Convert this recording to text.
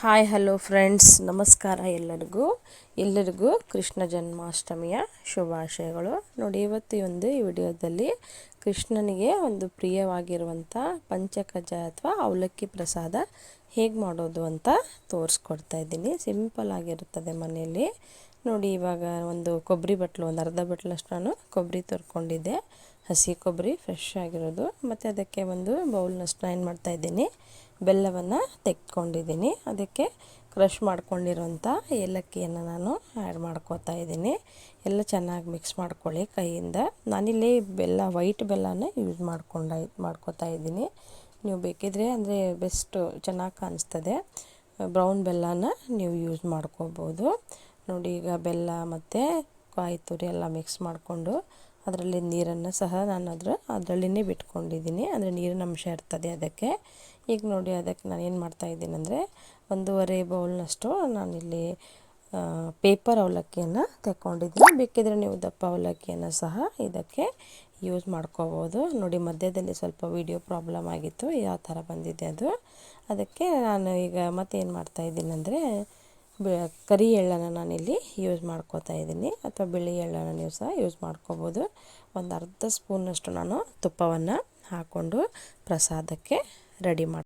Hi, hello friends. ನಮಸ್ಕಾರ ಎಲ್ಲರಿಗೂ. ಎಲ್ಲರಿಗೂ ಕೃಷ್ಣ ಜನ್ಮಾಷ್ಟಮಿಯ ಶುಭಾಶಯಗಳು. ನೋಡಿ, ಇವತ್ತು ಒಂದು ಈ ವಿಡಿಯೋದಲ್ಲಿ ಕೃಷ್ಣನಿಗೆ ಒಂದು ಪ್ರಿಯವಾಗಿರುವಂಥ ಪಂಚಕಜ್ಜಾಯ ಅಥವಾ ಅವಲಕ್ಕಿ ಪ್ರಸಾದ ಹೇಗೆ ಮಾಡೋದು ಅಂತ ತೋರಿಸ್ಕೊಡ್ತಾ ಇದ್ದೀನಿ. ಸಿಂಪಲ್ ಆಗಿರುತ್ತದೆ ಮನೆಯಲ್ಲಿ. ನೋಡಿ, ಇವಾಗ ಒಂದು ಕೊಬ್ಬರಿ ಬಟ್ಲು, ಒಂದು ಅರ್ಧ ಬಟ್ಲಷ್ಟು ನಾನು ಕೊಬ್ಬರಿ ತರ್ಕೊಂಡಿದ್ದೆ. ಹಸಿ ಕೊಬ್ಬರಿ ಫ್ರೆಶ್ ಆಗಿರೋದು. ಮತ್ತು ಅದಕ್ಕೆ ಒಂದು ಬೌಲ್ನಷ್ಟು ಏನು ಮಾಡ್ತಾಯಿದ್ದೀನಿ ಬೆಲ್ಲವನ್ನು ತೆಗೆದುಕೊಂಡಿದ್ದೀನಿ ಅದಕ್ಕೆ ಕ್ರಷ್ ಮಾಡ್ಕೊಂಡಿರೋಂಥ ಏಲಕ್ಕಿಯನ್ನು ನಾನು ಆ್ಯಡ್ ಮಾಡ್ಕೋತಾ ಇದ್ದೀನಿ. ಎಲ್ಲ ಚೆನ್ನಾಗಿ ಮಿಕ್ಸ್ ಮಾಡ್ಕೊಳ್ಳಿ ಕೈಯಿಂದ. ನಾನಿಲ್ಲಿ ಬೆಲ್ಲ ವೈಟ್ ಬೆಲ್ಲನ ಯೂಸ್ ಮಾಡ್ಕೊಂಡ, ಮಾಡ್ಕೋತಾ ಇದ್ದೀನಿ. ನೀವು ಬೇಕಿದ್ರೆ, ಅಂದರೆ ಬೆಸ್ಟು ಚೆನ್ನಾಗಿ ಕಾಣಿಸ್ತದೆ. ಬ್ರೌನ್ ಬೆಲ್ಲನ ನೀವು ಯೂಸ್ ಮಾಡ್ಕೋಬೋದು. ನೋಡಿ ಈಗ ಬೆಲ್ಲ ಮತ್ತು ಕಾಯಿ ತುರಿ ಎಲ್ಲ ಮಿಕ್ಸ್ ಮಾಡಿಕೊಂಡು ಅದರಲ್ಲಿ ನೀರನ್ನು ಸಹ ನಾನು ಅದರ ಅದರಲ್ಲಿನೇ ಬಿಟ್ಕೊಂಡಿದ್ದೀನಿ. ಅಂದರೆ ನೀರಿನ ಅಂಶ ಇರ್ತದೆ ಅದಕ್ಕೆ. ಈಗ ನೋಡಿ ಅದಕ್ಕೆ ನಾನು ಏನು ಮಾಡ್ತಾಯಿದ್ದೀನಿ ಅಂದರೆ ಒಂದೂವರೆ ಬೌಲ್ನಷ್ಟು ನಾನಿಲ್ಲಿ ಪೇಪರ್ ಅವಲಕ್ಕಿಯನ್ನು ತಗೊಂಡಿದ್ದೀನಿ ಬೇಕಿದ್ರೆ ನೀವು ದಪ್ಪ ಅವಲಕ್ಕಿಯನ್ನು ಸಹ ಇದಕ್ಕೆ ಯೂಸ್ ಮಾಡ್ಕೋಬೋದು. ನೋಡಿ ಮಧ್ಯದಲ್ಲಿ ಸ್ವಲ್ಪ ವಿಡಿಯೋ ಪ್ರಾಬ್ಲಮ್ ಆಗಿತ್ತು, ಯಾವ ಥರ ಬಂದಿದೆ ಅದು. ಅದಕ್ಕೆ ನಾನು ಈಗ ಮತ್ತೇನು ಮಾಡ್ತಾಯಿದ್ದೀನಿ ಅಂದರೆ ಕರಿ ಎಳ್ಳನ್ನು ನಾನಿಲ್ಲಿ ಯೂಸ್ ಮಾಡ್ಕೋತಾ ಇದ್ದೀನಿ. ಅಥವಾ ಬಿಳಿ ಎಳ್ಳನ್ನು ನೀವು ಸಹ ಯೂಸ್ ಮಾಡ್ಕೋಬೋದು. ಒಂದು ಅರ್ಧ ಸ್ಪೂನಷ್ಟು ನಾನು ತುಪ್ಪವನ್ನು ಹಾಕ್ಕೊಂಡು ಪ್ರಸಾದಕ್ಕೆ ರೆಡಿ ಮಾಡಿ